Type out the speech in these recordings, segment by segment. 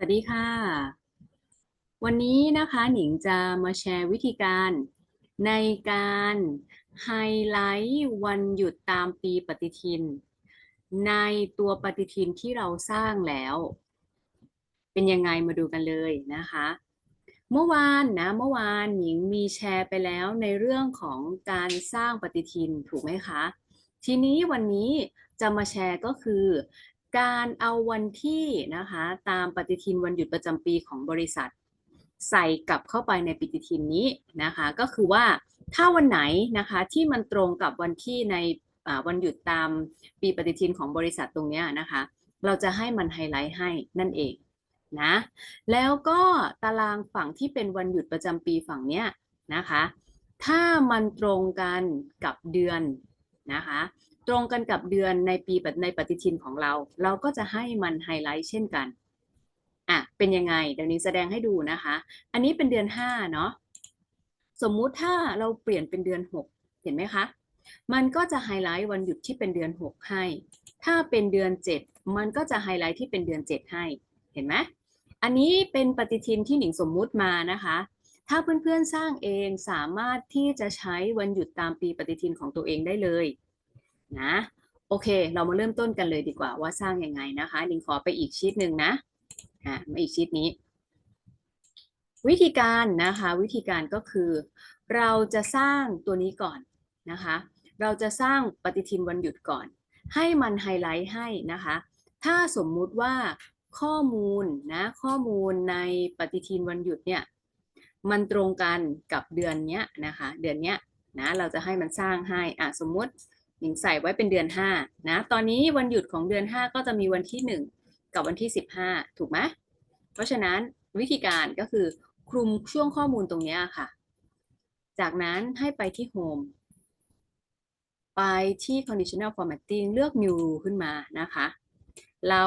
สวัสดีค่ะ วันนี้นะคะหนิงจะมาแชร์วิธีการในการไฮไลท์วันหยุดตามปีปฏิทิน ในตัวปฏิทินที่เราสร้างแล้ว เป็นยังไงมาดูกันเลยนะคะ เมื่อวานนะเมื่อวานหญิงมีแชร์ไปแล้วในเรื่องของการสร้างปฏิทินถูกไหมคะ ทีนี้วันนี้จะมาแชร์ก็คือ การเอาวันที่นะคะตามปฏิทินวันหยุดประจำปีของบริษัท ใส่กลับเข้าไปในปฏิทินนี้นะคะ ก็คือว่าถ้าวันไหนนะคะที่มันตรงกับวันที่ในวันหยุดตามปีปฏิทินของบริษัทตรงนี้นะคะ เราจะให้มันไฮไลท์ให้นั่นเองนะแล้วก็ตารางฝั่งที่เป็นวันหยุดประจำปีฝั่งเนี้ยนะคะ ถ้ามันตรงกันกับเดือน นะคะ ตรงกันกับเดือนในปีในปฏิทินของเรา เราก็จะให้มันไฮไลท์เช่นกันอะเป็นยังไง เดี๋ยวนี้แสดงให้ดูนะคะ อันนี้เป็นเดือนห้าเนาะสมมุติถ้าเราเปลี่ยนเป็นเดือนหกเห็นไหมคะ มันก็จะไฮไลท์วันหยุดที่เป็นเดือนหกให้ ถ้าเป็นเดือนเจ็ดมันก็จะไฮไลท์ที่เป็นเดือนเจ็ดให้ เห็นไหม อันนี้เป็นปฏิทินที่หนิงสมมุติมานะคะ ถ้าเพื่อนๆสร้างเองสามารถที่จะใช้วันหยุดตามปีปฏิทินของตัวเองได้เลยนะโอเค เรามาเริ่มต้นกันเลยดีกว่าว่าสร้างยังไงนะคะนิงขอไปอีกชีตหนึ่งนะอะมาอีกชีตนี้ วิธีการนะคะวิธีการก็คือ เราจะสร้างตัวนี้ก่อนนะคะ เราจะสร้างปฏิทินวันหยุดก่อน ให้มันไฮไลท์ให้นะคะ ถ้าสมมุติว่าข้อมูลนะข้อมูลในปฏิทินวันหยุดเนี่ย มันตรงกันกับเดือนเนี้ยนะคะ เดือนเนี้ยนะเราจะให้มันสร้างให้อะสมมุติหนิงใส่ไว้เป็นเดือน5นะตอนนี้วันหยุดของเดือน 5 ก็จะมีวันที่ 1 กับวันที่ 15 ถูกไหมเพราะฉะนั้นวิธีการก็คือคลุมช่วงข้อมูลตรงนี้ค่ะ จากนั้นให้ไปที่ Home ไปที่ conditional formatting เลือก new rule ขึ้นมานะคะ เรา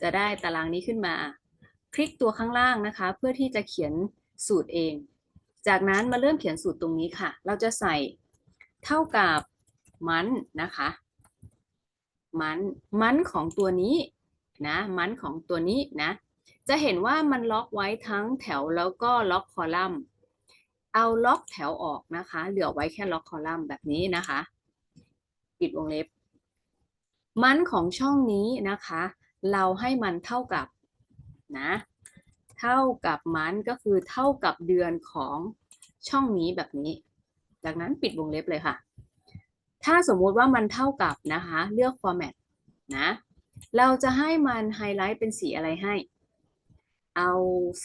จะได้ตารางนี้ขึ้นมา คลิกตัวข้างล่างนะคะ เพื่อที่จะเขียน สูตรเอง จากนั้นมาเริ่มเขียนสูตรตรงนี้ค่ะ เราจะใส่เท่ากับมันนะคะ มันมันของตัวนี้นะมันของตัวนี้นะ จะเห็นว่ามันล็อกไว้ทั้งแถวแล้วก็ล็อกคอลัมน์ เอาล็อกแถวออกนะคะ เหลือไว้แค่ล็อกคอลัมน์แบบนี้นะคะ ปิดวงเล็บ มันของช่องนี้นะคะ เราให้มันเท่ากับนะ เท่ากับมันก็คือเท่ากับเดือนของช่องนี้แบบนี้ จากนั้นปิดวงเล็บเลยค่ะ ถ้าสมมุติว่ามันเท่ากับนะคะ เลือก format นะ เราจะให้มันไฮไลท์เป็นสีอะไรให้ เอา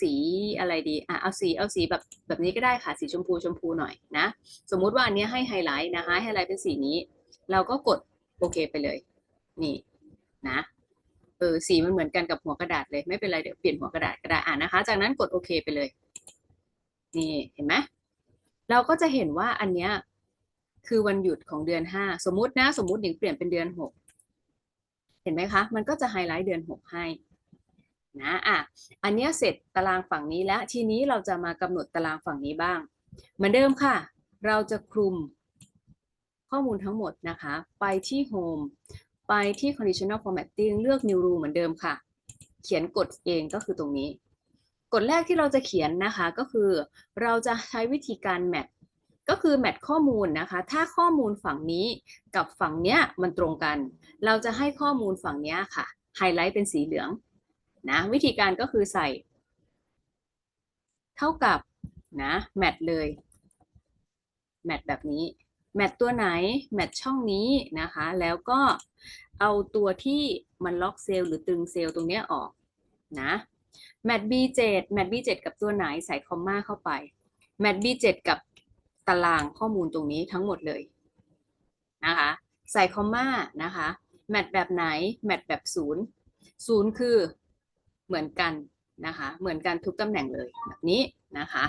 สีอะไรดี อะ เอาสี เอาสีแบบแบบนี้ก็ได้ค่ะ สีชมพูชมพูหน่อยนะ สมมุติว่าอันนี้ให้ไฮไลท์นะคะ ไฮไลท์เป็นสีนี้ เราก็กดโอเคไปเลย นี่นะ เออสีมันเหมือนกันกับหัวกระดาษเลย ไม่เป็นไรเดี๋ยวเปลี่ยนหัวกระดาษก็ได้อ่านะคะ จากนั้นกดโอเคไปเลย นี่เห็นไหมเราก็จะเห็นว่าอันเนี้ยคือวันหยุดของเดือนห้าสมมตินะ สมมติหนิงเปลี่ยนเป็นเดือนหกเห็นไหมคะ มันก็จะไฮไลท์เดือนหกให้นะอะอันเนี้ยเสร็จตารางฝั่งนี้แล้ว ทีนี้เราจะมากำหนดตารางฝั่งนี้บ้าง เหมือนเดิมค่ะ เราจะคลุมข้อมูลทั้งหมดนะคะ ไปที่ Home ไปที่ Conditional Formatting เลือก New Rule เหมือนเดิมค่ะ เขียนกฎเองก็คือตรงนี้ กฎแรกที่เราจะเขียนนะคะก็คือ เราจะใช้วิธีการแมทก็คือแมทข้อมูลนะคะ ถ้าข้อมูลฝั่งนี้กับฝั่งเนี้ยมันตรงกัน เราจะให้ข้อมูลฝั่งเนี้ยค่ะ ไฮไลท์เป็นสีเหลืองนะ วิธีการก็คือใส่ เท่ากับนะแมทเลยแมทแบบนี้ แมทตัวไหนแมทช่องนี้นะคะ แล้วก็เอาตัวที่มันล็อกเซลล์หรือตึงเซลล์ตรงนี้ออกนะแมท B7 แมท B7 กับตัวไหนใส่คอมมาเข้าไปแมท B7 กับตารางข้อมูลตรงนี้ทั้งหมดเลยนะคะใส่คอมมานะคะแมทแบบไหนแมทแบบศูนย์ศูนย์คือเหมือนกันนะคะเหมือนกันทุกตำแหน่งเลยแบบนี้นะคะ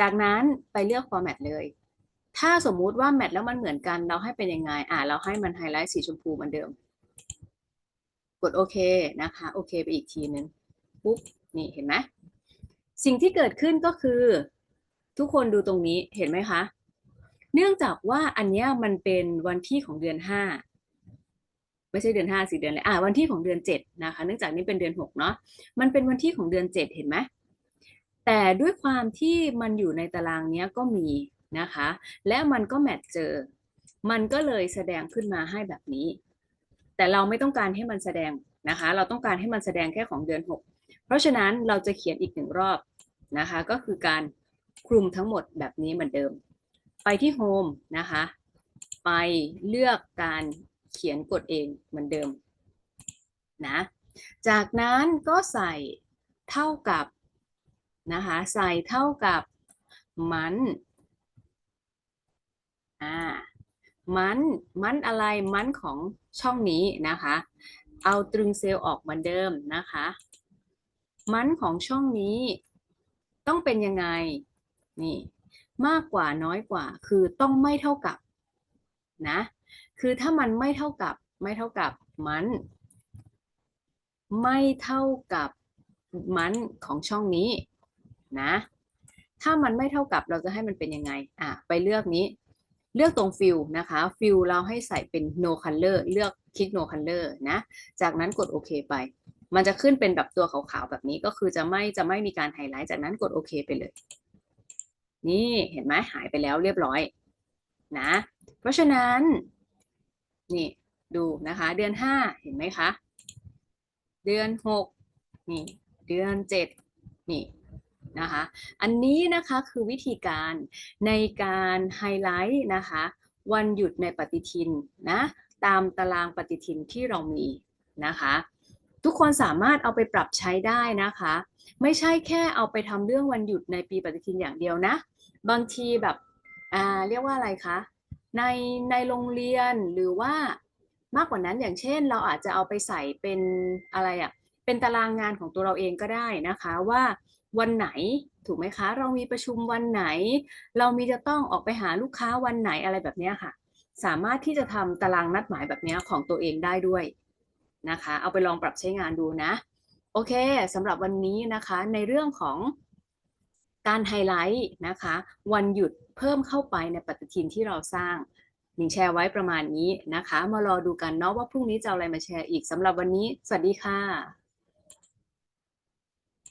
จากนั้นไปเลือก format เลย ถ้าสมมุติว่าแมทแล้วมันเหมือนกันเราให้เป็นยังไง อ่าเราให้มันไฮไลท์สีชมพูเหมือนเดิม กดโอเคนะคะโอเคไปอีกทีนึงปุ๊บนี่เห็นไหมสิ่งที่เกิดขึ้นก็คือ ทุกคนดูตรงนี้เห็นไหมคะ เนื่องจากว่าอันเนี้ยมันเป็นวันที่ของเดือนห้าไม่ใช่เดือนห้าสี่เดือนเลยอ่าวันที่ของเดือนเจ็ดนะคะ เนื่องจากนี้เป็นเดือนหกเนาะมันเป็นวันที่ของเดือนเจ็ดเห็นไหมแต่ด้วยความที่มันอยู่ในตารางเนี้ยก็มี นะคะ และมันก็แมทเจอ มันก็เลยแสดงขึ้นมาให้แบบนี้ แต่เราไม่ต้องการให้มันแสดงนะคะ เราต้องการให้มันแสดงแค่ของเดือนหกเพราะฉะนั้นเราจะเขียนอีกหนึ่งรอบนะคะ ก็คือการคลุมทั้งหมดแบบนี้เหมือนเดิม ไปที่โฮมนะคะ ไปเลือกการเขียนกฎเองเหมือนเดิมนะ จากนั้นก็ใส่เท่ากับนะคะ ใส่เท่ากับมันอ่า มันมันอะไรมันของช่องนี้นะคะ เอาตรึงเซลล์ออกเหมือนเดิมนะคะ มันของช่องนี้ต้องเป็นยังไงนี่มากกว่าน้อยกว่า คือต้องไม่เท่ากับนะ คือถ้ามันไม่เท่ากับ ไม่เท่ากับมัน ไม่เท่ากับมันของช่องนี้นะ ถ้ามันไม่เท่ากับเราจะให้มันเป็นยังไงอะไปเลือกนี้ เลือกตรงฟิลนะคะฟิลเราให้ใส่เป็น no color เลือกคลิก no color นะ จากนั้นกดโอเคไป มันจะขึ้นเป็นแบบตัวขาวๆแบบนี้ก็คือจะไม่จะไม่มีการไฮไลท์จากนั้นกดโอเคไปเลย นี่เห็นไหมหายไปแล้วเรียบร้อยนะ เพราะฉะนั้นนี่ดูนะคะ เดือนห้าเห็นไหมคะ เดือนหกนี่ เดือนเจ็ดนี่ นะคะ อันนี้นะคะคือวิธีการในการไฮไลท์นะคะ วันหยุดในปฏิทินนะตามตารางปฏิทินที่เรามีนะคะ ทุกคนสามารถเอาไปปรับใช้ได้นะคะ ไม่ใช่แค่เอาไปทำเรื่องวันหยุดในปีปฏิทินอย่างเดียวนะ บางทีแบบอ่าเรียกว่าอะไรคะในในโรงเรียนหรือว่ามากกว่านั้นอย่างเช่น เราอาจจะเอาไปใส่เป็นอะไรอะ่ะเป็นตารางงานของตัวเราเองก็ได้นะคะว่า วันไหน ถูกไหมคะ เรามีประชุมวันไหน เรามีจะต้องออกไปหาลูกค้าวันไหนอะไรแบบนี้ค่ะ สามารถที่จะทำตารางนัดหมายแบบนี้ของตัวเองได้ด้วยนะคะ เอาไปลองปรับใช้งานดูนะ โอเคสำหรับวันนี้นะคะในเรื่องของการไฮไลท์นะคะ วันหยุดเพิ่มเข้าไปในปฏิทินที่เราสร้างหนิงแชร์ไว้ประมาณนี้นะคะ มารอดูกันเนาะว่าพรุ่งนี้จะเอาอะไรมาแชร์อีกสำหรับวันนี้ สวัสดีค่ะ